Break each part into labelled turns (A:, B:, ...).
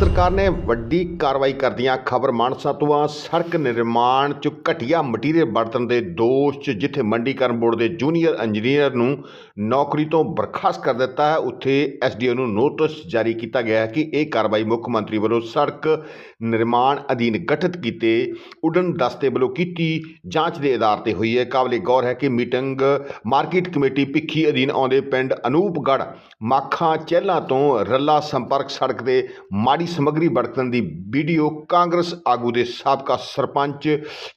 A: ਸਰਕਾਰ ਨੇ ਵੱਡੀ ਕਾਰਵਾਈ ਕਰਦਿਆਂ ਖਬਰ ਮਾਨਸਾ ਤੋਂ ਆ ਸੜਕ ਨਿਰਮਾਣ 'ਚ ਘਟੀਆ ਮਟੀਰੀਅਲ ਵਰਤਣ ਦੇ ਦੋਸ਼ 'ਚ ਜਿੱਥੇ ਮੰਡੀਕਰਨ ਬੋਰਡ ਦੇ ਜੂਨੀਅਰ ਇੰਜੀਨੀਅਰ ਨੂੰ ਨੌਕਰੀ ਤੋਂ ਬਰਖਾਸਤ ਕਰ ਦਿੱਤਾ ਹੈ, ਉੱਥੇ ਐਸਡੀਓ ਨੂੰ ਨੋਟਿਸ ਜਾਰੀ ਕੀਤਾ ਗਿਆ ਹੈ ਕਿ ਇਹ ਕਾਰਵਾਈ ਮੁੱਖ ਮੰਤਰੀ ਵੱਲੋਂ ਸੜਕ ਨਿਰਮਾਣ ਅਧੀਨ ਗਠਿਤ ਕੀਤੇ ਉਡਨ ਦਸਤੇ ਵੱਲੋਂ ਕੀਤੀ ਜਾਂਚ ਦੇ ਆਧਾਰ ਤੇ ਹੋਈ ਹੈ। ਕਾਬਲੇ ਗੌਰ ਹੈ ਕਿ ਮੀਟਿੰਗ ਮਾਰਕੀਟ ਕਮੇਟੀ ਭਿੱਖੀ ਅਧੀਨ ਆਉਂਦੇ ਪਿੰਡ ਅਨੂਪਗੜ੍ਹ ਮਾਖਾਂ ਚਹਿਲਾਂ ਤੋਂ ਰੱਲਾ ਸੰਪਰਕ ਸੜਕ ਦੇ ਮਾੜੀ ਸਮੱਗਰੀ ਵਰਤਣ ਦੀ ਵੀਡੀਓ ਕਾਂਗਰਸ ਆਗੂ ਦੇ ਸਾਬਕਾ ਸਰਪੰਚ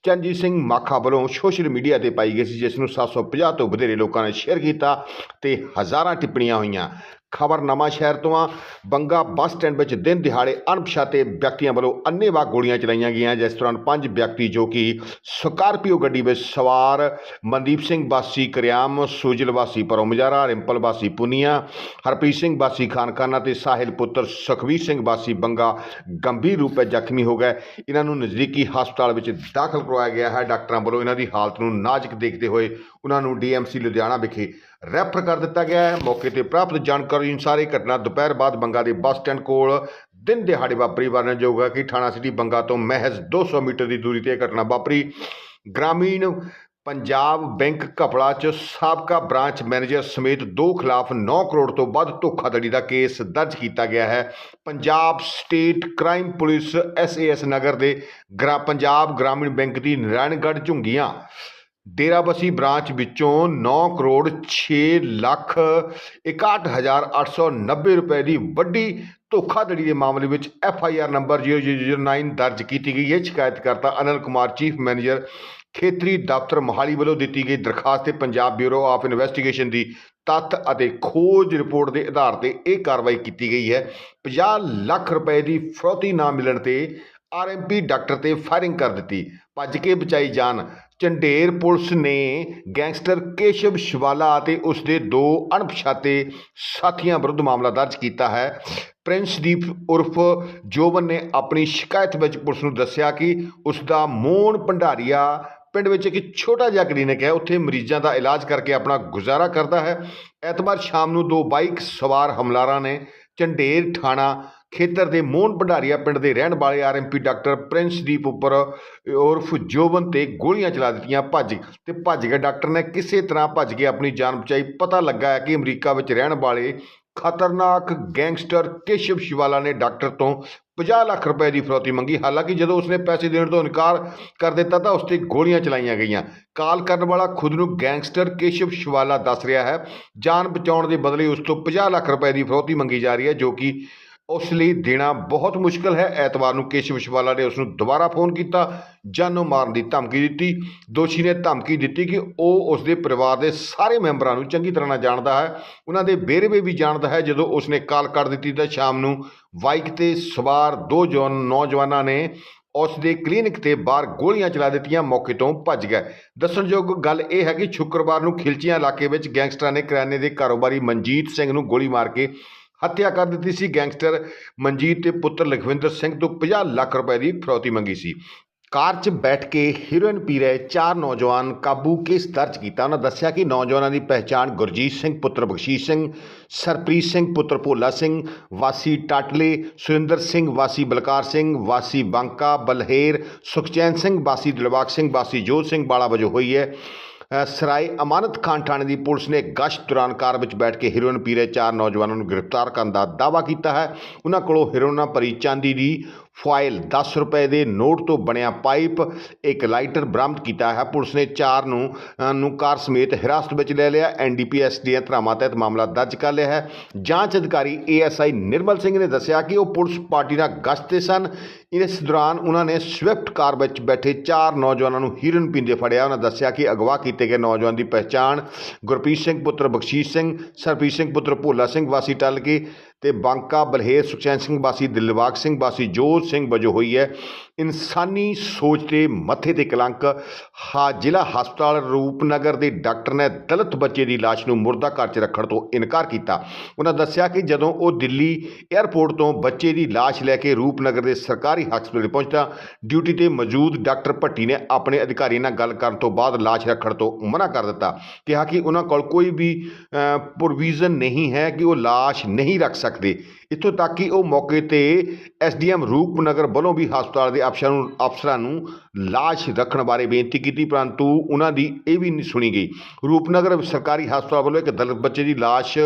A: ਚੰਜੀਤ ਸਿੰਘ ਮਾਖਾ ਵੱਲੋਂ ਸੋਸ਼ਲ ਮੀਡੀਆ ਤੇ ਪਾਈ ਗਈ ਸੀ, ਜਿਸ ਨੂੰ 750 ਤੋਂ ਵਧੇਰੇ ਲੋਕਾਂ ਨੇ ਸ਼ੇਅਰ ਕੀਤਾ ਤੇ ਹਜ਼ਾਰਾਂ ਟਿੱਪਣੀਆਂ ਹੋਈਆਂ। ਖਬਰ ਨਵਾਂ ਸ਼ਹਿਰ ਤੋਂ ਆ। ਬੰਗਾ ਬੱਸ ਸਟੈਂਡ ਵਿੱਚ ਦਿਨ ਦਿਹਾੜੇ ਅਣਪਛਾਤੇ ਵਿਅਕਤੀਆਂ ਵੱਲੋਂ ਅੰਨ੍ਹੇਵਾਹ ਗੋਲੀਆਂ ਚਲਾਈਆਂ ਗਈਆਂ, ਜਿਸ ਦੌਰਾਨ ਪੰਜ ਵਿਅਕਤੀ ਜੋ ਕਿ ਸਕਾਰਪੀਓ ਗੱਡੀ ਵਿੱਚ ਸਵਾਰ ਮਨਦੀਪ ਸਿੰਘ ਬਾਸੀ ਕਰਿਆਮ ਸੂਜਲ ਵਾਸੀ ਪਰੋਮਜਾਰਾ ਰਿੰਪਲ ਵਾਸੀ, ਪੁਨੀਆ, ਹਰਪ੍ਰੀਤ ਸਿੰਘ ਬਾਸੀ ਖਾਨਕਾਨਾ ਤੇ ਸਾਹਿਲ ਪੁੱਤਰ ਸੁਖਵੀਰ ਸਿੰਘ ਬਾਸੀ ਬੰਗਾ ਗੰਭੀਰ ਰੂਪ ਵਿੱਚ ਜ਼ਖਮੀ ਹੋ ਗਏ। ਇਹਨਾਂ ਨੂੰ ਨਜ਼ਦੀਕੀ ਹਸਪਤਾਲ ਵਿੱਚ ਦਾਖਲ ਕਰਵਾਇਆ ਗਿਆ ਹੈ। ਡਾਕਟਰਾਂ ਵੱਲੋਂ ਇਹਨਾਂ ਦੀ ਹਾਲਤ ਨੂੰ ਨਾਜ਼ੁਕ ਦੇਖਦੇ ਹੋਏ ਉਹਨਾਂ ਨੂੰ ਡੀਐਮਸੀ ਲੁਧਿਆਣਾ ਵਿਖੇ ਰੈਫਰ ਕਰ ਦਿੱਤਾ ਗਿਆ ਹੈ। ਮੌਕੇ ਤੇ ਪ੍ਰਾਪਤ ਜਾਣਕਾਰੀ ਅਨੁਸਾਰ ਇਹ ਘਟਨਾ ਦੁਪਹਿਰ ਬਾਅਦ ਬੰਗਾ ਦੇ ਬੱਸ ਸਟੈਂਡ ਕੋਲ ਦਿਨ ਦਿਹਾੜੇ ਵਾਪਰੀ। ਵਰਣਯੋਗ ਹੈ ਕਿ ਥਾਣਾ ਸਿਟੀ ਬੰਗਾ ਤੋਂ ਮਹਿਜ਼ 200 ਮੀਟਰ ਦੀ ਦੂਰੀ ਤੇ ਇਹ ਘਟਨਾ ਵਾਪਰੀ। ਗ੍ਰਾਮੀਣ ਪੰਜਾਬ ਬੈਂਕ ਘਪਲਾ 'ਚ ਸਾਬਕਾ ਬ੍ਰਾਂਚ ਮੈਨੇਜਰ ਸਮੇਤ ਦੋ ਖਿਲਾਫ 9 ਕਰੋੜ ਤੋਂ ਵੱਧ ਧੋਖਾਧੜੀ ਦਾ ਕੇਸ ਦਰਜ ਕੀਤਾ ਗਿਆ ਹੈ। Punjab state crime police SAS Nagar ਦੇ ਗ੍ਰਾ, ਪੰਜਾਬ ਗ੍ਰਾਮੀਣ ਬੈਂਕ ਦੀ ਨਾਰਾਇਣਗੜ੍ਹ ਝੁੰਗੀਆਂ ਡੇਰਾਬੱਸੀ ਬ੍ਰਾਂਚ ਵਿੱਚੋਂ 9 ਕਰੋੜ 6 ਲੱਖ 61890 ਰੁਪਏ ਦੀ ਵੱਡੀ ਧੋਖਾਧੜੀ ਦੇ ਮਾਮਲੇ ਵਿੱਚ ਐਫ ਆਈ ਆਰ ਨੰਬਰ 0009 ਦਰਜ ਕੀਤੀ ਗਈ ਹੈ। ਸ਼ਿਕਾਇਤਕਰਤਾ ਅਨਲ ਕੁਮਾਰ, ਚੀਫ ਮੈਨੇਜਰ ਖੇਤਰੀ ਦਫ਼ਤਰ ਮੋਹਾਲੀ ਵੱਲੋਂ ਦਿੱਤੀ ਗਈ ਦਰਖਾਸਤ ਤੇ ਪੰਜਾਬ ਬਿਊਰੋ ਆਫ ਇਨਵੈਸਟੀਗੇਸ਼ਨ ਦੀ ਤੱਥ ਅਤੇ ਖੋਜ ਰਿਪੋਰਟ ਦੇ ਆਧਾਰ ਤੇ ਇਹ ਕਾਰਵਾਈ ਕੀਤੀ ਗਈ ਹੈ। 50 ਲੱਖ ਰੁਪਏ ਦੀ ਫਰੋਤੀ ਨਾ ਮਿਲਣ ਤੇ ਆਰਐਮਪੀ ਡਾਕਟਰ ਤੇ ਫਾਇਰਿੰਗ ਕਰ ਦਿੱਤੀ। ਭੱਜ ਕੇ ਬਚਾਈ ਜਾਨ। ਚੰਡੇਰ ਪੁਲਿਸ ਨੇ ਗੈਂਗਸਟਰ ਕੇਸ਼ਵ ਸ਼ਿਵਾਲਾ ਅਤੇ ਉਸ ਦੇ ਦੋ ਅਣਪਛਾਤੇ ਸਾਥੀਆਂ ਵਿਰੁੱਧ ਮਾਮਲਾ ਦਰਜ ਕੀਤਾ ਹੈ। ਪ੍ਰਿੰਸਦੀਪ ਉਰਫ ਜੋਬਨ ਨੇ ਆਪਣੀ ਸ਼ਿਕਾਇਤ ਵਿੱਚ ਪੁਲਿਸ ਨੂੰ ਦੱਸਿਆ ਕਿ ਉਸ ਦਾ ਮੋਹਨ ਭੰਡਾਰੀਆ ਪਿੰਡ ਵਿੱਚ ਇੱਕ ਛੋਟਾ ਜਿਹਾ ਕਲੀਨਿਕ ਹੈ। ਉੱਥੇ ਮਰੀਜ਼ਾਂ ਦਾ ਇਲਾਜ ਕਰਕੇ ਆਪਣਾ ਗੁਜ਼ਾਰਾ ਕਰਦਾ ਹੈ। ਐਤਵਾਰ ਸ਼ਾਮ ਨੂੰ ਦੋ ਬਾਈਕ ਸਵਾਰ ਹਮਲਾਰਾਂ ਨੇ ਚੰਡੇਰ ਥਾਣਾ ਖੇਤਰ ਦੇ ਮੋਹਨ ਭੰਡਾਰੀਆ ਪਿੰਡ ਦੇ ਰਹਿਣ ਵਾਲੇ ਆਰਐਮਪੀ ਡਾਕਟਰ ਪ੍ਰਿੰਸਦੀਪ ਉੱਪਰ ਉਰਫ ਜੋਬਨ ਤੇ ਗੋਲੀਆਂ ਚਲਾ ਦਿੱਤੀਆਂ, ਭੱਜ ਤੇ ਭੱਜ ਕੇ ਡਾਕਟਰ ਨੇ ਕਿਸੇ ਤਰ੍ਹਾਂ ਭੱਜ ਕੇ ਆਪਣੀ ਜਾਨ ਬਚਾਈ। ਪਤਾ ਲੱਗਾ ਹੈ ਕਿ ਅਮਰੀਕਾ ਵਿੱਚ ਰਹਿਣ ਵਾਲੇ ਖਤਰਨਾਕ ਗੈਂਗਸਟਰ ਕੇਸ਼ਵ ਸ਼ਿਵਾਲਾ ਨੇ ਡਾਕਟਰ ਤੋਂ 50 ਲੱਖ ਰੁਪਏ ਦੀ ਫਰੌਤੀ ਮੰਗੀ। ਹਾਲਾਂਕਿ ਜਦੋਂ ਉਸਨੇ ਪੈਸੇ ਦੇਣ ਤੋਂ ਇਨਕਾਰ ਕਰ ਦਿੱਤਾ ਤਾਂ ਉਸ ਤੇ ਗੋਲੀਆਂ ਚਲਾਈਆਂ ਗਈਆਂ। ਕਾਲ ਕਰਨ ਵਾਲਾ ਖੁਦ ਨੂੰ ਗੈਂਗਸਟਰ ਕੇਸ਼ਵ ਸ਼ਿਵਾਲਾ ਦੱਸ ਰਿਹਾ ਹੈ। ਜਾਨ ਬਚਾਉਣ ਦੇ ਬਦਲੇ ਉਸ ਤੋਂ 50 ਲੱਖ ਰੁਪਏ ਦੀ ਫਰੌਤੀ ਮੰਗੀ ਜਾ ਰਹੀ ਹੈ, ਜੋ ਕਿ ਉਸ ਲਈ ਦੇਣਾ ਬਹੁਤ ਮੁਸ਼ਕਲ ਹੈ। ਐਤਵਾਰ ਨੂੰ ਕੇਸ਼ਵ ਸ਼ਿਵਾਲਾ ਨੇ ਉਸ ਨੂੰ ਦੁਬਾਰਾ ਫੋਨ ਕੀਤਾ। ਜਾਨੋਂ ਮਾਰਨ ਦੀ ਧਮਕੀ ਦਿੱਤੀ। ਦੋਸ਼ੀ ਨੇ ਧਮਕੀ ਦਿੱਤੀ ਕਿ ਉਹ ਉਸ ਦੇ ਪਰਿਵਾਰ ਦੇ ਸਾਰੇ ਮੈਂਬਰਾਂ ਨੂੰ ਚੰਗੀ ਤਰ੍ਹਾਂ ਨਾਲ ਜਾਣਦਾ ਹੈ। ਉਹਨਾਂ ਦੇ ਵੇਰਵੇ ਵੀ ਜਾਣਦਾ ਹੈ। ਜਦੋਂ ਉਸ ਨੇ ਕਾਲ ਕਰ ਦਿੱਤੀ ਤਾਂ ਸ਼ਾਮ ਨੂੰ ਬਾਈਕ ਤੇ ਸਵਾਰ ਦੋ ਜਵਾਨ ਨੌਜਵਾਨਾਂ ਨੇ ਉਸ ਦੇ ਕਲੀਨਿਕ ਤੇ ਬਾਹਰ ਗੋਲੀਆਂ ਚਲਾ ਦਿੱਤੀਆਂ। ਮੌਕੇ ਤੋਂ ਭੱਜ ਗਏ। ਦੱਸਣਯੋਗ ਗੱਲ ਇਹ ਹੈ ਕਿ ਸ਼ੁੱਕਰਵਾਰ ਨੂੰ ਖਿਲਚੀਆਂ ਇਲਾਕੇ ਵਿੱਚ ਗੈਂਗਸਟਰਾਂ ਨੇ ਕਰਿਆਨੇ ਦੇ ਕਾਰੋਬਾਰੀ ਮਨਜੀਤ ਸਿੰਘ ਨੂੰ ਗੋਲੀ ਮਾਰ ਕੇ ਹੱਤਿਆ ਕਰ ਦਿੱਤੀ ਸੀ ਗੈਂਗਸਟਰ ਮਨਜੀਤ ਤੇ ਪੁੱਤਰ ਲਖਵਿੰਦਰ ਸਿੰਘ ਤੋਂ 50 ਲੱਖ ਰੁਪਏ ਦੀ ਫਰੌਤੀ ਮੰਗੀ ਸੀ। ਕਾਰ 'ਚ ਬੈਠ ਕੇ ਹੀਰੋਇਨ ਪੀ ਰਹੇ ਚਾਰ ਨੌਜਵਾਨ ਕਾਬੂ ਕੇਸ ਦਰਜ ਕੀਤਾ। ਉਹਨਾਂ ਦੱਸਿਆ ਕਿ ਨੌਜਵਾਨਾਂ ਦੀ ਪਹਿਚਾਣ ਗੁਰਜੀਤ ਸਿੰਘ, ਪੁੱਤਰ ਬਖਸ਼ੀਸ਼ ਸਿੰਘ, ਸਰਪ੍ਰੀਤ ਸਿੰਘ, ਪੁੱਤਰ ਭੋਲਾ ਸਿੰਘ, ਵਾਸੀ ਟਾਟਲੇ, ਸੁਰਿੰਦਰ ਸਿੰਘ, ਵਾਸੀ ਬਲਕਾਰ ਸਿੰਘ, ਵਾਸੀ ਬੰਕਾ, ਬਲਹੇਰ, ਸੁਖਚੈਨ ਸਿੰਘ, ਵਾਸੀ ਦਿਲਬਾਗ ਸਿੰਘ, ਵਾਸੀ ਜੋਤ ਸਿੰਘ ਬਾਲਾ ਵਜੋਂ ਹੋਈ ਹੈ। ਸਰਾਏ ਅਮਾਨਤ ਖਾਨ ਥਾਣੇ ਦੀ ਪੁਲਿਸ ਨੇ ਗਸ਼ਤ ਦੌਰਾਨ ਕਾਰ ਵਿੱਚ ਬੈਠ ਕੇ ਹੀਰੋਇਨ ਪੀ ਰਹੇ ਚਾਰ ਨੌਜਵਾਨਾਂ ਨੂੰ ਗ੍ਰਿਫਤਾਰ ਕਰਨ ਦਾ ਦਾਅਵਾ ਕੀਤਾ ਹੈ। ਉਹਨਾਂ ਕੋਲੋਂ ਹੀਰੋਇਨ ਭਰੀ ਚਾਂਦੀ ਦੀ ਫਾਈਲ 10 ਰੁਪਏ ਦੇ ਨੋਟ ਤੋਂ ਬਣਿਆ ਪਾਈਪ ਇੱਕ ਲਾਈਟਰ ਬਰਾਮਦ ਕੀਤਾ ਹੈ। ਪੁਲਿਸ ਨੇ ਚਾਰ ਨੂੰ ਨੂੰ ਕਾਰ ਸਮੇਤ ਹਿਰਾਸਤ ਵਿੱਚ ਲੈ ਲਿਆ। ਐਨਡੀਪੀਐਸ ਦੀਆਂ ਧਰਾਵਾਂ ਤਹਿਤ ਮਾਮਲਾ ਦਰਜ ਕਰ ਲਿਆ ਹੈ। ਜਾਂਚ ਅਧਿਕਾਰੀ ਏਐਸਆਈ ਨਿਰਮਲ ਸਿੰਘ ਨੇ ਦੱਸਿਆ ਕਿ ਉਹ ਪੁਲਿਸ ਪਾਰਟੀ ਨਾਲ ਗਸ਼ਤ ਤੇ ਸਨ। ਇਸ ਦੌਰਾਨ ਉਹਨਾਂ ਨੇ ਸਵਿਫਟ ਕਾਰ ਵਿੱਚ ਬੈਠੇ ਚਾਰ ਨੌਜਵਾਨਾਂ ਨੂੰ ਹੀਰਨ ਪੀਂਦੇ ਫੜਿਆ। ਉਹਨਾਂ ਦੱਸਿਆ ਕਿ ਅਗਵਾ ਕੀਤੇ ਗਏ ਨੌਜਵਾਨ ਦੀ ਪਹਿਚਾਣ ਗੁਰਪ੍ਰੀਤ ਸਿੰਘ ਪੁੱਤਰ ਬਖਸ਼ੀਸ਼ ਸਿੰਘ, ਸਰਪ੍ਰੀਤ ਸਿੰਘ ਪੁੱਤਰ ਭੋਲਾ ਸਿੰਘ ਵਾਸੀ ਟੱਲ ਕੇ ਤੇ ਬਾਂਕਾ ਬਲਹੇਰ ਸੁਖਚੈਨ ਸਿੰਘ ਵਾਸੀ ਦਿਲਬਾਗ ਸਿੰਘ ਵਾਸੀ ਜੋਤ ਸਿੰਘ ਵਜੋਂ ਹੋਈ ਹੈ। ਇਨਸਾਨੀ ਸੋਚ ਤੇ ਮੱਥੇ ਤੇ ਕਲੰਕ। ਹਾ, ਜ਼ਿਲ੍ਹਾ ਹਸਪਤਾਲ ਰੂਪਨਗਰ ਦੇ ਡਾਕਟਰ ਨੇ ਦਲਿਤ ਬੱਚੇ ਦੀ ਲਾਸ਼ ਨੂੰ ਮੁਰਦਾ ਘਰ 'ਚ ਰੱਖਣ ਤੋਂ ਇਨਕਾਰ ਕੀਤਾ। ਉਹਨਾਂ ਦੱਸਿਆ ਕਿ ਜਦੋਂ ਉਹ ਦਿੱਲੀ 에ਅਰਪੋਰਟ ਤੋਂ ਬੱਚੇ ਦੀ ਲਾਸ਼ ਲੈ ਕੇ ਰੂਪਨਗਰ ਦੇ ਸਰਕਾਰੀ ਹਸਪਤਾਲ ਪਹੁੰਚਦਾ, ਡਿਊਟੀ ਤੇ ਮੌਜੂਦ ਡਾਕਟਰ ਭੱਟੀ ਨੇ ਆਪਣੇ ਅਧਿਕਾਰੀ ਨਾਲ ਗੱਲ ਕਰਨ ਤੋਂ ਬਾਅਦ ਲਾਸ਼ ਰੱਖਣ ਤੋਂ ਮਨਾ ਕਰ ਦਿੱਤਾ। ਕਿਹਾ ਕਿ ਉਹਨਾਂ ਕੋਲ ਕੋਈ ਵੀ ਪ੍ਰੋਵੀਜ਼ਨ ਨਹੀਂ ਹੈ ਕਿ ਉਹ ਲਾਸ਼ ਨਹੀਂ ਰੱਖ ਸਕਦੇ। ਇੱਥੋਂ ਤੱਕ ਕਿ ਉਹ ਮੌਕੇ ਤੇ ਐਸਡੀਐਮ ਰੂਪਨਗਰ ਵੱਲੋਂ ਵੀ ਹਸਪਤਾਲ ਦੇ ਅਫਸਰਾਂ ਨੂੰ ਅਫਸਰਾਂ ਨੂੰ ਲਾਸ਼ ਰੱਖਣ ਬਾਰੇ ਬੇਨਤੀ ਕੀਤੀ, ਪਰੰਤੂ ਉਹਨਾਂ ਦੀ ਇਹ ਵੀ ਨਹੀਂ ਸੁਣੀ ਗਈ। ਰੂਪਨਗਰ ਸਰਕਾਰੀ ਹਸਪਤਾਲ ਵੱਲੋਂ ਇੱਕ ਦਲਿਤ ਬੱਚੇ ਦੀ ਲਾਸ਼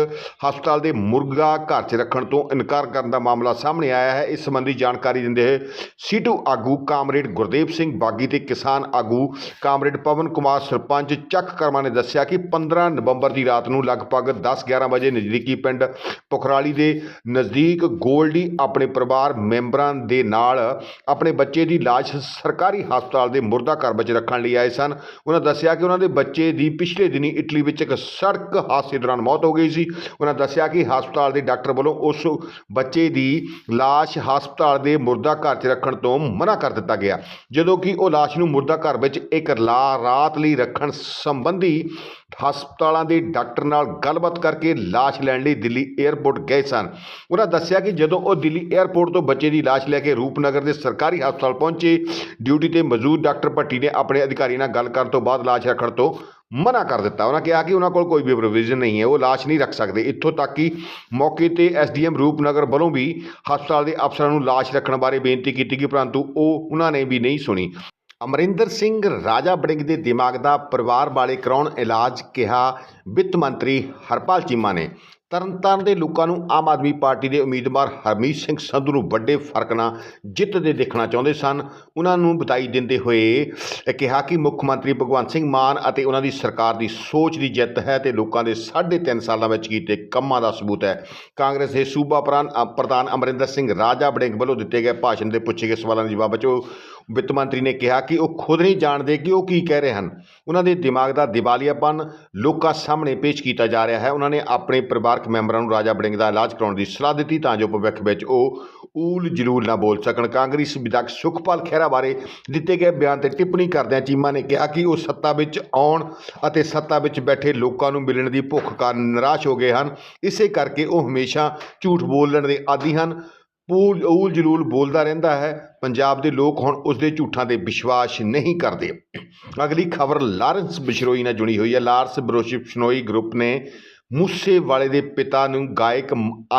A: ਹਸਪਤਾਲ ਦੇ ਮੁਰਗਾ ਘਰ 'ਚ ਰੱਖਣ ਤੋਂ ਇਨਕਾਰ ਕਰਨ ਦਾ ਮਾਮਲਾ ਸਾਹਮਣੇ ਆਇਆ ਹੈ। ਇਸ ਸੰਬੰਧੀ ਜਾਣਕਾਰੀ ਦਿੰਦੇ ਹੋਏ ਸੀਟੂ ਆਗੂ ਕਾਮਰੇਡ ਗੁਰਦੇਵ ਸਿੰਘ ਬਾਗੀ ਤੇ ਕਿਸਾਨ ਆਗੂ ਕਾਮਰੇਡ ਪਵਨ ਕੁਮਾਰ ਸਰਪੰਚ ਚੱਕ ਕਰਮਾ ਨੇ ਦੱਸਿਆ ਕਿ 15 ਨਵੰਬਰ ਦੀ ਰਾਤ ਨੂੰ ਲਗਭਗ 10-11 ਵਜੇ ਨਜ਼ਦੀਕੀ ਪਿੰਡ ਪੁਖਰਾਲੀ ਦੇ ਨਜ਼ਦੀਕ ਗੋਲਡੀ ਆਪਣੇ ਪਰਿਵਾਰ ਮੈਂਬਰਾਂ ਦੇ ਨਾਲ ਆਪਣੇ ਬੱਚੇ ਦੀ ਲਾਸ਼ ਸਰਕਾਰੀ ਹਸਪਤਾਲ ਦੇ ਮੁਰਦਾ ਘਰ ਵਿੱਚ ਰੱਖਣ ਲਈ ਆਏ ਸਨ। ਉਹਨਾਂ ਦੱਸਿਆ ਕਿ ਉਹਨਾਂ ਦੇ ਬੱਚੇ ਦੀ ਪਿਛਲੇ ਦਿਨੀ ਇਟਲੀ ਵਿੱਚ ਇੱਕ ਸੜਕ ਹਾਦਸੇ ਦੌਰਾਨ ਮੌਤ ਹੋ ਗਈ ਸੀ। ਉਹਨਾਂ ਦੱਸਿਆ ਕਿ ਹਸਪਤਾਲ ਦੇ ਡਾਕਟਰ ਵੱਲੋਂ ਉਸ ਬੱਚੇ ਦੀ ਲਾਸ਼ ਹਸਪਤਾਲ ਦੇ ਮੁਰਦਾ ਘਰ 'ਚ ਰੱਖਣ ਤੋਂ ਮਨਾ ਕਰ ਦਿੱਤਾ ਗਿਆ। ਜਦੋਂ ਕਿ ਉਹ ਲਾਸ਼ ਨੂੰ ਮੁਰਦਾ ਘਰ ਵਿੱਚ ਇੱਕ ਲਾ, ਰਾਤ ਲਈ ਰੱਖਣ ਸੰਬੰਧੀ ਹਸਪਤਾਲਾਂ ਦੇ ਡਾਕਟਰ ਨਾਲ ਗੱਲਬਾਤ ਕਰਕੇ ਲਾਸ਼ ਲੈਣ ਲਈ ਦਿੱਲੀ 에ਅਰਪੋਰਟ ਗਏ ਸਨ। ਉਹਨਾਂ ਦੱਸਿਆ ਕਿ ਜਦੋਂ ਉਹ ਦਿੱਲੀ 에ਅਰਪੋਰਟ ਤੋਂ ਬੱਚੇ ਦੀ ਲਾਸ਼ ਲੈ ਕੇ ਰੂਪਨਗਰ ਦੇ ਸਰਕਾਰੀ ਹਸਪਤਾਲ ਪਹੁੰਚੇ, ਡਿਊਟੀ ਤੇ ਮੌਜੂਦ ਡਾਕਟਰ ਭੱਟੀ ਨੇ ਆਪਣੇ ਅਧਿਕਾਰੀ ਨਾਲ ਗੱਲ ਕਰਨ ਤੋਂ ਬਾਅਦ ਲਾਸ਼ ਰੱਖਣ ਤੋਂ ਮਨਾ ਕਰ ਦਿੱਤਾ। ਉਹਨਾਂ ਕਿਹਾ ਕਿ ਉਹਨਾਂ ਕੋਲ ਕੋਈ ਵੀ ਪ੍ਰੋਵੀਜ਼ਨ ਨਹੀਂ ਹੈ, ਉਹ ਲਾਸ਼ ਨਹੀਂ ਰੱਖ ਸਕਦੇ। ਇੱਥੋਂ ਤੱਕ ਕਿ ਮੌਕੇ ਤੇ ਐਸਡੀਐਮ ਰੂਪਨਗਰ ਵੱਲੋਂ ਵੀ ਹਸਪਤਾਲ ਦੇ ਅਫਸਰਾਂ ਨੂੰ ਲਾਸ਼ ਰੱਖਣ ਬਾਰੇ ਬੇਨਤੀ ਕੀਤੀ ਗਈ, ਪਰੰਤੂ ਉਹ ਉਹਨਾਂ ਨੇ ਵੀ ਨਹੀਂ ਸੁਣੀ। ਅਮਰਿੰਦਰ ਸਿੰਘ ਰਾਜਾ ਬੜਿੰਗ ਦੇ ਦਿਮਾਗ ਦਾ ਪਰਿਵਾਰ ਵਾਲੇ ਕਰਾਉਣ ਇਲਾਜ ਕਿਹਾ, ਵਿੱਤ ਮੰਤਰੀ ਹਰਪਾਲ ਚੀਮਾ ਨੇ। ਤਰਨਤਾਰਨ ਦੇ ਲੋਕਾਂ ਨੂੰ ਆਮ ਆਦਮੀ ਪਾਰਟੀ ਦੇ ਉਮੀਦਵਾਰ ਹਰਮੀਤ ਸਿੰਘ ਸੰਧੂ ਨੂੰ ਵੱਡੇ ਫ਼ਰਕ ਨਾਲ ਜਿੱਤਦੇ ਦੇਖਣਾ ਚਾਹੁੰਦੇ ਸਨ। ਉਹਨਾਂ ਨੂੰ ਬਤਾਈ ਦਿੰਦੇ ਹੋਏ ਕਿਹਾ ਕਿ ਮੁੱਖ ਮੰਤਰੀ ਭਗਵੰਤ ਸਿੰਘ ਮਾਨ ਅਤੇ ਉਹਨਾਂ ਦੀ ਸਰਕਾਰ ਦੀ ਸੋਚ ਦੀ ਜਿੱਤ ਹੈ ਤੇ ਲੋਕਾਂ ਦੇ 3.5 ਸਾਲਾਂ ਵਿੱਚ ਕੀਤੇ ਕੰਮਾਂ ਦਾ ਸਬੂਤ ਹੈ। ਕਾਂਗਰਸ ਦੇ ਸੂਬਾ ਪ੍ਰਧਾਨ ਪ੍ਰਧਾਨ ਅਮਰਿੰਦਰ ਸਿੰਘ ਰਾਜਾ ਬੜਿੰਗ ਵੱਲੋਂ ਦਿੱਤੇ ਗਏ ਭਾਸ਼ਣ ਦੇ ਪੁੱਛੇ ਗਏ ਸਵਾਲਾਂ ਦੇ ਜਵਾਬ ਵਿੱਚ ਉਹ ਵਿੱਤ ਮੰਤਰੀ ਨੇ ਕਿਹਾ ਕਿ ਉਹ ਖੁਦ ਨਹੀਂ ਜਾਣਦੇ ਕਿ ਉਹ ਕੀ ਕਹਿ ਰਹੇ ਹਨ। ਉਹਨਾਂ ਦੇ ਦਿਮਾਗ ਦਾ ਦਿਵਾਲੀਆਪਨ ਲੋਕਾਂ ਸਾਹਮਣੇ ਪੇਸ਼ ਕੀਤਾ ਜਾ ਰਿਹਾ ਹੈ। ਉਹਨਾਂ ਨੇ ਆਪਣੇ ਪਰਿਵਾਰਕ ਮੈਂਬਰਾਂ ਨੂੰ ਰਾਜਾ ਬੜਿੰਗ ਦਾ ਇਲਾਜ ਕਰਾਉਣ ਦੀ ਸਲਾਹ ਦਿੱਤੀ ਤਾਂ ਜੋ ਭਵਿੱਖ ਵਿੱਚ ਉਹ ਊਲ ਜਲੂਲ ਨਾ ਬੋਲ ਸਕਣ। ਕਾਂਗਰਸ ਵਿਧਾਇਕ ਸੁਖਪਾਲ ਖਹਿਰਾ ਬਾਰੇ ਦਿੱਤੇ ਗਏ ਬਿਆਨ ਤੇ ਟਿੱਪਣੀ ਕਰਦਿਆਂ ਚੀਮਾ ਨੇ ਕਿਹਾ ਕਿ ਉਹ ਸੱਤਾ ਵਿੱਚ ਆਉਣ ਅਤੇ ਸੱਤਾ ਵਿੱਚ ਬੈਠੇ ਲੋਕਾਂ ਨੂੰ ਮਿਲਣ ਦੀ ਭੁੱਖ ਕਾਰਨ ਨਿਰਾਸ਼ ਹੋ ਗਏ ਹਨ। ਇਸੇ ਕਰਕੇ ਉਹ ਹਮੇਸ਼ਾ ਝੂਠ ਬੋਲਣ ਦੇ ਆਦੀ ਹਨ। ਪੂਲ, ਊਲ ਜਲੂਲ ਬੋਲਦਾ ਰਹਿੰਦਾ ਹੈ। ਪੰਜਾਬ ਦੇ ਲੋਕ ਹੁਣ ਉਸ ਦੇ ਝੂਠਾਂ ਤੇ ਵਿਸ਼ਵਾਸ ਨਹੀਂ ਕਰਦੇ। ਅਗਲੀ ਖਬਰ, ਲਾਰੈਂਸ ਬਿਸ਼ਰੋਈ ਨਾਲ ਜੁੜੀ ਹੋਈ ਹੈ। ਲਾਰਸ ਬਰੋਸ਼ੀ ਬਿਸ਼ਨੋਈ ਗਰੁੱਪ ਨੇ ਮੂਸੇ ਵਾਲੇ ਦੇ ਪਿਤਾ ਨੂੰ ਗਾਇਕ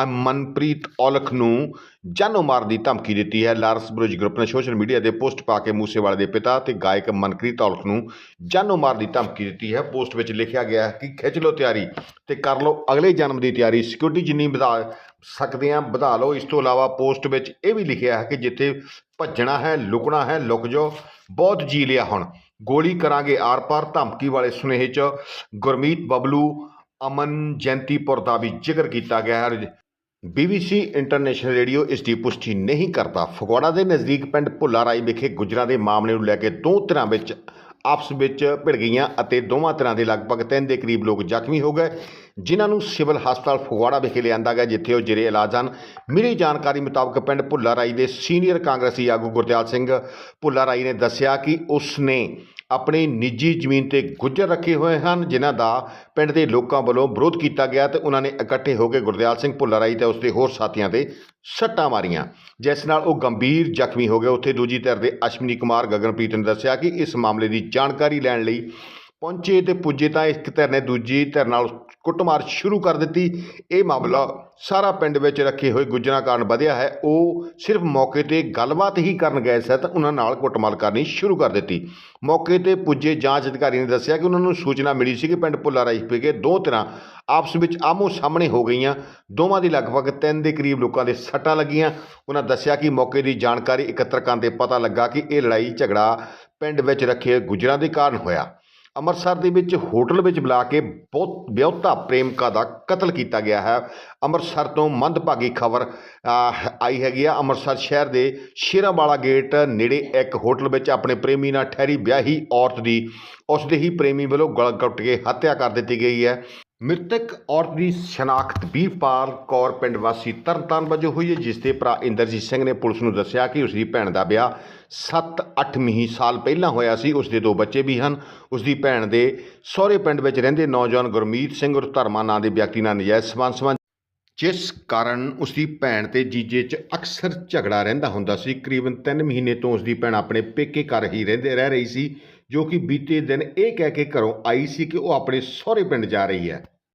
A: ਮਨਪ੍ਰੀਤ ਔਲਖ ਨੂੰ ਜਾਨੋਂ ਮਾਰ ਦੀ ਧਮਕੀ ਦਿੱਤੀ ਹੈ। ਲਾਰੈਂਸ ਬਰੋਜ ਗਰੁੱਪ ਨੇ ਸੋਸ਼ਲ ਮੀਡੀਆ ਤੇ ਪੋਸਟ ਪਾ ਕੇ ਮੂਸੇ ਵਾਲੇ ਦੇ ਪਿਤਾ ਤੇ ਗਾਇਕ ਮਨਪ੍ਰੀਤ ਔਲਖ ਨੂੰ ਜਾਨੋਂ ਮਾਰ ਦੀ ਧਮਕੀ ਦਿੱਤੀ ਹੈ। ਪੋਸਟ ਵਿੱਚ ਲਿਖਿਆ ਗਿਆ ਹੈ ਕਿ ਖਿੱਚ ਲਓ ਤਿਆਰੀ ਤੇ ਕਰ ਲਓ ਅਗਲੇ ਜਨਮ ਦੀ ਤਿਆਰੀ। ਸਿਕਿਉਰਿਟੀ ਜਿੰਨੀ ਵਧਾ ਸਕਦੇ ਆ ਵਧਾ ਲਓ। ਇਸ ਤੋਂ ਇਲਾਵਾ ਪੋਸਟ ਵਿੱਚ ਇਹ ਵੀ ਲਿਖਿਆ ਹੈ ਕਿ ਜਿੱਥੇ ਭੱਜਣਾ ਹੈ, ਲੁਕਣਾ ਹੈ, ਲੁਕ ਜਾਓ, ਬਹੁਤ ਜੀ ਲਿਆ ਹੁਣ। ਗੋਲੀ ਕਰਾਂਗੇ ਆਰ ਪਾਰ। ਧਮਕੀ ਵਾਲੇ ਸੁਨੇਹੇ 'ਚ ਗੁਰਮੀਤ ਬਬਲੂ, ਅਮਨ ਜੈਂਤੀਪੁਰ ਦਾ ਵੀ ਜ਼ਿਕਰ ਕੀਤਾ ਗਿਆ ਹੈ। ਬੀਬੀਸੀ ਇੰਟਰਨੈਸ਼ਨਲ ਰੇਡੀਓ ਇਸ ਦੀ ਪੁਸ਼ਟੀ ਨਹੀਂ ਕਰਦਾ। ਫਗਵਾੜਾ ਦੇ ਨਜ਼ਦੀਕ ਪਿੰਡ ਭੁੱਲਾਰਾਈ ਵਿਖੇ ਗੁੱਜਰਾਂ ਦੇ ਮਾਮਲੇ ਨੂੰ ਲੈ ਕੇ ਦੋ ਧਿਰਾਂ ਵਿੱਚ ਆਪਸ ਵਿੱਚ ਭਿੜ ਗਈਆਂ ਅਤੇ ਦੋਵਾਂ ਧਿਰਾਂ ਦੇ ਲਗਭਗ ਤਿੰਨ ਦੇ ਕਰੀਬ ਲੋਕ ਜ਼ਖਮੀ ਹੋ ਗਏ। ਜਿਨ੍ਹਾਂ ਨੂੰ ਸਿਵਲ ਹਸਪਤਾਲ ਫਗਵਾੜਾ ਵਿਖੇ ਲਿਆਂਦਾ ਗਿਆ, ਜਿੱਥੇ ਉਹ ਜੇਰੇ ਇਲਾਜ ਹਨ। ਮਿਲੀ ਜਾਣਕਾਰੀ ਮੁਤਾਬਕ ਪਿੰਡ ਭੁੱਲਾਰਾਈ ਦੇ ਸੀਨੀਅਰ ਕਾਂਗਰਸੀ ਆਗੂ ਗੁਰਦਿਆਲ ਸਿੰਘ ਭੁੱਲਾਰਾਈ ਨੇ ਦੱਸਿਆ ਕਿ ਉਸ ਨੇ ਆਪਣੀ ਨਿੱਜੀ ਜ਼ਮੀਨ ਤੇ ਗੁੱਜਰ ਰੱਖੇ ਹੋਏ ਹਨ, ਜਿਨ੍ਹਾਂ ਦਾ ਪਿੰਡ ਦੇ ਲੋਕਾਂ ਵੱਲੋਂ ਵਿਰੋਧ ਕੀਤਾ ਗਿਆ ਤੇ ਉਹਨਾਂ ਨੇ ਇਕੱਠੇ ਹੋ ਕੇ ਗੁਰਦਿਆਲ ਸਿੰਘ ਭੁੱਲਾ ਰਾਈ ਤੇ ਉਸਦੇ ਹੋਰ ਸਾਥੀਆਂ ਤੇ ਸੱਟਾਂ ਮਾਰੀਆਂ। ਜਿਸ ਨਾਲ ਉਹ ਗੰਭੀਰ ਜ਼ਖਮੀ ਹੋ ਗਏ। ਉੱਥੇ ਦੂਜੀ ਧਿਰ ਦੇ ਅਸ਼ਵਨੀ ਕੁਮਾਰ, ਗਗਨਪ੍ਰੀਤ ਨੇ ਦੱਸਿਆ ਕਿ ਇਸ ਮਾਮਲੇ ਦੀ ਜਾਣਕਾਰੀ ਲੈਣ ਲਈ ਪਹੁੰਚੇ ਤੇ ਪੁੱਜੇ ਤਾਂ ਇੱਕ ਧਿਰ ਨੇ ਦੂਜੀ ਧਿਰ ਨਾਲ ਕੁੱਟਮਾਰ ਸ਼ੁਰੂ ਕਰ ਦਿੱਤੀ। ਇਹ ਮਾਮਲਾ ਸਾਰਾ ਪਿੰਡ ਵਿੱਚ ਰੱਖੇ ਹੋਏ ਗੁੱਜਰਾਂ ਕਾਰਨ ਵਧਿਆ ਹੈ। ਉਹ ਸਿਰਫ ਮੌਕੇ ਤੇ ਗੱਲਬਾਤ ਹੀ ਕਰਨ ਗਏ ਸਨ ਤਾਂ ਉਹਨਾਂ ਨਾਲ ਕੁੱਟਮਾਰ ਕਰਨੀ ਸ਼ੁਰੂ ਕਰ ਦਿੱਤੀ। ਮੌਕੇ ਤੇ ਪੁੱਜੇ ਜਾਂਚ ਅਧਿਕਾਰੀ ਨੇ ਦੱਸਿਆ ਕਿ ਉਹਨਾਂ ਨੂੰ ਸੂਚਨਾ ਮਿਲੀ ਸੀ ਕਿ ਪਿੰਡ ਭੁੱਲਾ ਰਾਈ ਵਿਖੇ ਦੋ ਤਰ੍ਹਾਂ ਆਪਸ ਵਿੱਚ ਆਮੋ ਸਾਹਮਣੇ ਹੋ ਗਈਆਂ। ਦੋਵਾਂ ਦੀ ਲਗਭਗ ਤਿੰਨ ਦੇ ਕਰੀਬ ਲੋਕਾਂ ਦੇ ਸੱਟਾਂ ਲੱਗੀਆਂ। ਉਹਨਾਂ ਦੱਸਿਆ ਕਿ ਮੌਕੇ ਦੀ ਜਾਣਕਾਰੀ ਇਕੱਤਰ ਕਰਨ ਤੇ ਪਤਾ ਲੱਗਾ ਕਿ ਇਹ ਲੜਾਈ ਝਗੜਾ ਪਿੰਡ ਵਿੱਚ ਰੱਖੇ ਗੁੱਜਰਾਂ ਦੇ ਕਾਰਨ ਹੋਇਆ। ਅੰਮ੍ਰਿਤਸਰ ਦੇ ਵਿੱਚ ਹੋਟਲ ਵਿੱਚ ਬੁਲਾ ਕੇ ਬਹੁਤ ਵਿਆਹੁਤਾ ਪ੍ਰੇਮਿਕਾ ਦਾ ਕਤਲ ਕੀਤਾ ਗਿਆ ਹੈ। ਅੰਮ੍ਰਿਤਸਰ ਤੋਂ ਮੰਦਭਾਗੀ ਖਬਰ ਆਈ ਹੈਗੀ ਆ। ਅੰਮ੍ਰਿਤਸਰ ਸ਼ਹਿਰ ਦੇ ਸ਼ੇਰਾਂਵਾਲਾ ਗੇਟ ਨੇੜੇ ਇੱਕ ਹੋਟਲ ਵਿੱਚ ਆਪਣੇ ਪ੍ਰੇਮੀ ਨਾਲ ਠਹਿਰੀ ਵਿਆਹੀ ਔਰਤ ਦੀ ਉਸ ਦੇ ਹੀ ਪ੍ਰੇਮੀ ਵੱਲੋਂ ਗਲ ਘੁੱਟ ਕੇ ਹੱਤਿਆ ਕਰ ਦਿੱਤੀ ਗਈ ਹੈ। ਮ੍ਰਿਤਕ ਔਰਤ ਦੀ ਸ਼ਨਾਖਤ ਵੀਰਪਾਲ ਕੌਰ ਪਿੰਡ ਵਾਸੀ ਤਰਨਤਾਰਨ ਵਜੋਂ ਹੋਈ ਹੈ, ਜਿਸ ਦੇ ਭਰਾ ਇੰਦਰਜੀਤ ਸਿੰਘ ਨੇ ਪੁਲਿਸ ਨੂੰ ਦੱਸਿਆ ਕਿ ਉਸ ਦੀ ਭੈਣ ਦਾ ਵਿਆਹ 7-8 ਮਹੀਨੇ ਸਾਲ ਪਹਿਲਾਂ ਹੋਇਆ ਸੀ। ਉਸ ਦੇ ਦੋ ਬੱਚੇ ਵੀ ਹਨ। ਉਸ ਦੀ ਭੈਣ ਦੇ ਸਹੁਰੇ ਪਿੰਡ ਵਿੱਚ ਰਹਿੰਦੇ ਨੌਜਵਾਨ ਗੁਰਮੀਤ ਸਿੰਘ ਔਰ ਧਰਮਾ ਨਾਂ ਦੇ ਵਿਅਕਤੀ ਨਾਲ ਨਜਾਇਜ਼ ਸੰਬੰਧ ਸਬੰਧ ਜਿਸ ਕਾਰਨ ਉਸ ਦੀ ਭੈਣ ਤੇ ਜੀਜੇ 'ਚ ਅਕਸਰ ਝਗੜਾ ਰਹਿੰਦਾ ਹੁੰਦਾ ਸੀ। ਕਰੀਬਨ 3 ਮਹੀਨੇ ਤੋਂ ਉਸ ਦੀ ਭੈਣ ਆਪਣੇ ਪੇਕੇ ਘਰ ਹੀ ਰਹਿੰਦੇ, ਰਹਿ ਰਹੀ ਸੀ। ਜੋ ਕਿ ਬੀਤੇ ਦਿਨ ਇਹ ਕਹਿ ਕੇ ਘਰੋਂ ਆਈ ਸੀ ਕਿ ਉਹ ਆਪਣੇ ਸਹੁਰੇ ਪਿੰਡ ਜਾ ਰਹੀ ਹੈ।